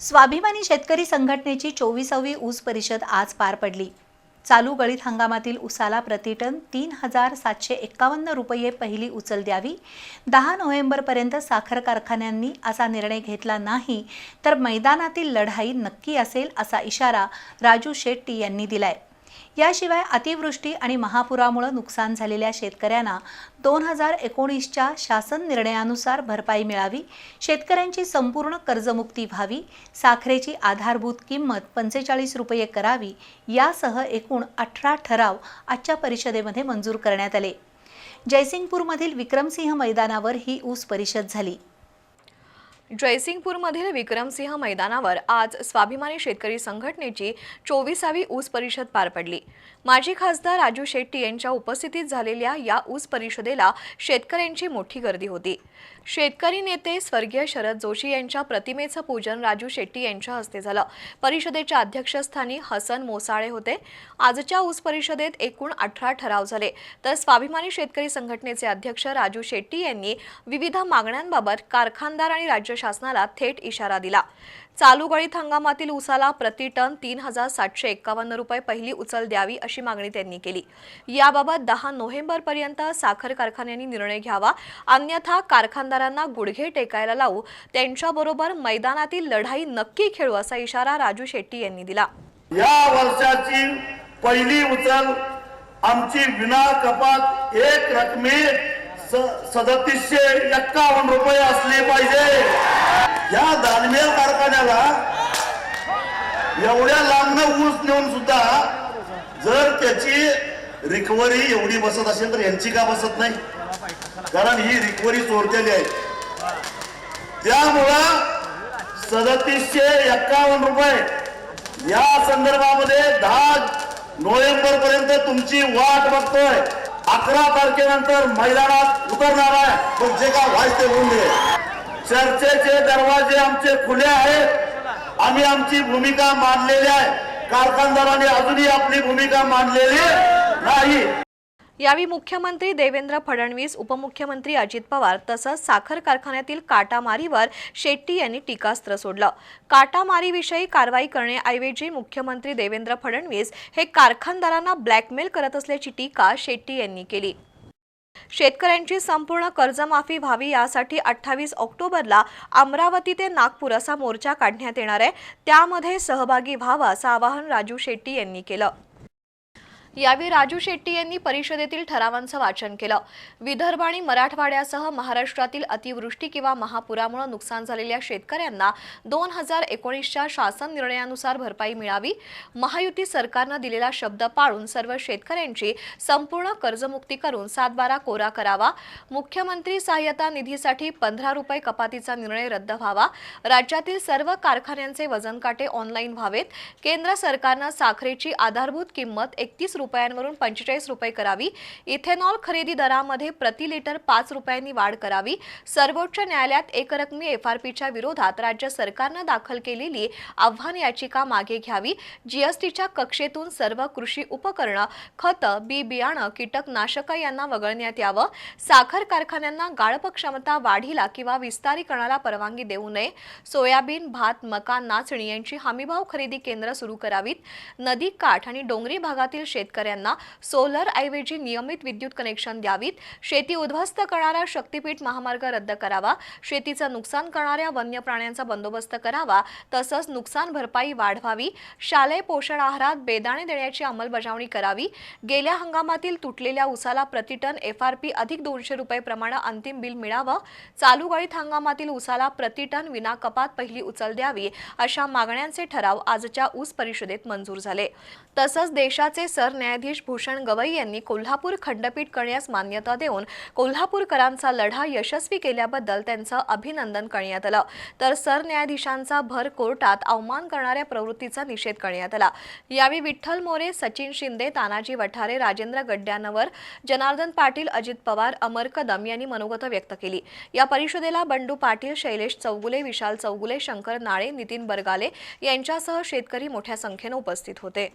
स्वाभिमानी शेतकरी संघटनेची चोवीसावी ऊस परिषद आज पार पडली. चालू गळीत हंगामातील ऊसाला प्रतिटन तीन हजार सातशे एक्कावन्न रुपये पहिली उचल द्यावी. दहा नोव्हेंबरपर्यंत साखर कारखान्यांनी असा निर्णय घेतला नाही तर मैदानातील लढाई नक्की असेल असा इशारा राजू शेट्टी यांनी दिलाय. याशिवाय अतिवृष्टी आणि महापुरामुळे नुकसान झालेल्या शेतकऱ्यांना दोन हजार एकोणीसच्या शासन निर्णयानुसार भरपाई मिळावी शेतकऱ्यांची संपूर्ण कर्जमुक्ती व्हावी साखरेची आधारभूत किंमत पंचेचाळीस रुपये करावी यासह एकूण अठरा ठराव आजच्या परिषदेमध्ये मंजूर करण्यात आले. जयसिंगपूरमधील विक्रमसिंह मैदानावर ही ऊस परिषद झाली. जयसिंगपूरमधील विक्रमसिंह मैदानावर आज स्वाभिमानी शेतकरी संघटनेची चोवीसावी ऊस परिषद पार पडली. माजी खासदार राजू शेट्टी यांच्या उपस्थितीत झालेल्या या ऊस परिषदेला शेतकऱ्यांची मोठी गर्दी होती. शेतकरी नेते स्वर्गीय शरद जोशी यांच्या प्रतिमेचं पूजन राजू शेट्टी यांच्या हस्ते झालं. परिषदेच्या अध्यक्षस्थानी हसन मोसाळे होते. आजच्या ऊस परिषदेत एकूण अठरा ठराव झाले. तर स्वाभिमानी शेतकरी संघटनेचे अध्यक्ष राजू शेट्टी यांनी विविध मागण्यांबाबत कारखानदार आणि राज्य शासनाला थेट इशारा दिला. चालू गळीत हंगामातील उसाला प्रति टन तीन हजार सातशे एक्कावन्न रुपये पहिली उचल द्यावी अशी अशी मागणी त्यांनी केली. याबाबत दहा नोव्हेंबर पर्यंत साखर कारखान्यांनी निर्णय घ्यावा अन्यथा कारखानदारांना गुडघे टेकायला लावू त्यांच्याबरोबर मैदानातील लढाई नक्की खेळू असा इशारा राजू शेट्टी यांनी दिला. या वर्षाची पहिली उचल आमची विना कपात एक रकमी सदतीसशे एक्कावन्न रुपये असली पाहिजे. या दानवेल कारखान्याला एवढ्या लांबनं ऊस नेऊन सुद्धा जर त्याची रिकव्हरी एवढी बसत असेल तर यांची का बसत नाही? कारण ही रिकव्हरी चोरतेली आहे. त्यामुळं सदतीसशे एक्कावन्न रुपये या संदर्भामध्ये दहा नोव्हेंबर पर्यंत तुमची वाट बघतोय. अकरा तारखेनंतर मैदानात उतरणार आहे. पण जे काय व्हायचे होऊन दे. चर्चेचे दरवाजे आमचे खुले आहेत. आम्ही आमची भूमिका मांडलेली आहे. कारखानदारांनी अजूनही आपली भूमिका मांडलेली नाही. यावेळी मुख्यमंत्री देवेंद्र फडणवीस उपमुख्यमंत्री अजित पवार तसंच साखर कारखान्यातील काटामारीवर शेट्टी यांनी टीकास्त्र सोडलं. काटामारीविषयी कारवाई करण्याऐवजी मुख्यमंत्री देवेंद्र फडणवीस हे कारखानदारांना ब्लॅकमेल करत असल्याची टीका शेट्टी यांनी केली. शेतकऱ्यांची संपूर्ण कर्जमाफी व्हावी यासाठी अठ्ठावीस ऑक्टोबरला अमरावती ते नागपूर असा मोर्चा काढण्यात येणार आहे. त्यामध्ये सहभागी व्हावा असं आवाहन राजू शेट्टी यांनी केलं. यावेळी राजू शेट्टी यांनी परिषदेतील ठरावांचं वाचन केलं. विदर्भ आणि मराठवाड्यासह महाराष्ट्रातील अतिवृष्टी किंवा महापुरामुळे नुकसान झालेल्या शेतकऱ्यांना दोन हजार एकोणीसच्या शासन निर्णयानुसार भरपाई मिळावी. महायुती सरकारनं दिलेला शब्द पाळून सर्व शेतकऱ्यांची संपूर्ण कर्जमुक्ती करून सातबारा कोरा करावा. मुख्यमंत्री सहाय्यता निधीसाठी पंधरा रुपये कपातीचा निर्णय रद्द व्हावा. राज्यातील सर्व कारखान्यांचे वजन काटे ऑनलाईन व्हावेत. केंद्र सरकारनं साखरेची आधारभूत किंमत एकतीस रुपयांवरून पंचेचाळीस रुपये करावी. इथेनॉल खरेदी दरामध्ये प्रति लिटर पाच रुपयांनी वाढ करावी. सर्वोच्च न्यायालयात एकरकमी एफआरपीच्या विरोधात राज्य सरकारनं दाखल केलेली आव्हान याचिका मागे घ्यावी. जीएसटीच्या कक्षेतून सर्व कृषी उपकरणं खतं बी बियाणं कीटकनाशकं यांना वगळण्यात यावं. साखर कारखान्यांना गाळप क्षमता वाढीला किंवा विस्तारीकरणाला परवानगी देऊ नये. सोयाबीन भात मका नाचणी यांची हमीभाव खरेदी केंद्र सुरू करावीत. नदी काठ आणि डोंगरी भागातील शेतकऱ्यांना सोलर ऐवजी नियमित विद्युत कनेक्शन द्यावीत. शेती उद्ध्वस्त करणारा शक्तीपीठ महामार्ग रद्द करावा. शेतीचं नुकसान करणाऱ्या वन्य प्राण्यांचा बंदोबस्त करावा. तसंच नुकसान भरपाई वाढवावी. शालेय पोषण आहारात बेदाणे देण्याची अंमलबजावणी करावी. गेल्या हंगामातील तुटलेल्या उसाला प्रतिटन एफआरपी अधिक दोनशे रुपये प्रमाणे अंतिम बिल मिळावं. चालू गळीत हंगामातील उसाला प्रतिटन विना कपात पहिली उचल द्यावी अशा मागण्यांचे ठराव आजच्या ऊस परिषदेत मंजूर झाले. तसंच देशाचे सर सरन्यायाधीश भूषण गवई यांनी कोल्हापूर खंडपीठ करण्यास मान्यता देऊन कोल्हापूरकरांचा लढा यशस्वी केल्याबद्दल त्यांचं अभिनंदन करण्यात आलं. तर सरन्यायाधीशांचा भर कोर्टात अवमान करणाऱ्या प्रवृत्तीचा निषेध करण्यात आला. यावेळी विठ्ठल मोरे सचिन शिंदे तानाजी वठारे राजेंद्र गड्ड्यानवर जनार्दन पाटील अजित पवार अमर कदम यांनी मनोगत व्यक्त केली. या परिषदेला बंडू पाटील शैलेश चौगुले विशाल चौगुले शंकर नाळे नितीन बरगाले यांच्यासह शेतकरी मोठ्या संख्येनं उपस्थित होते.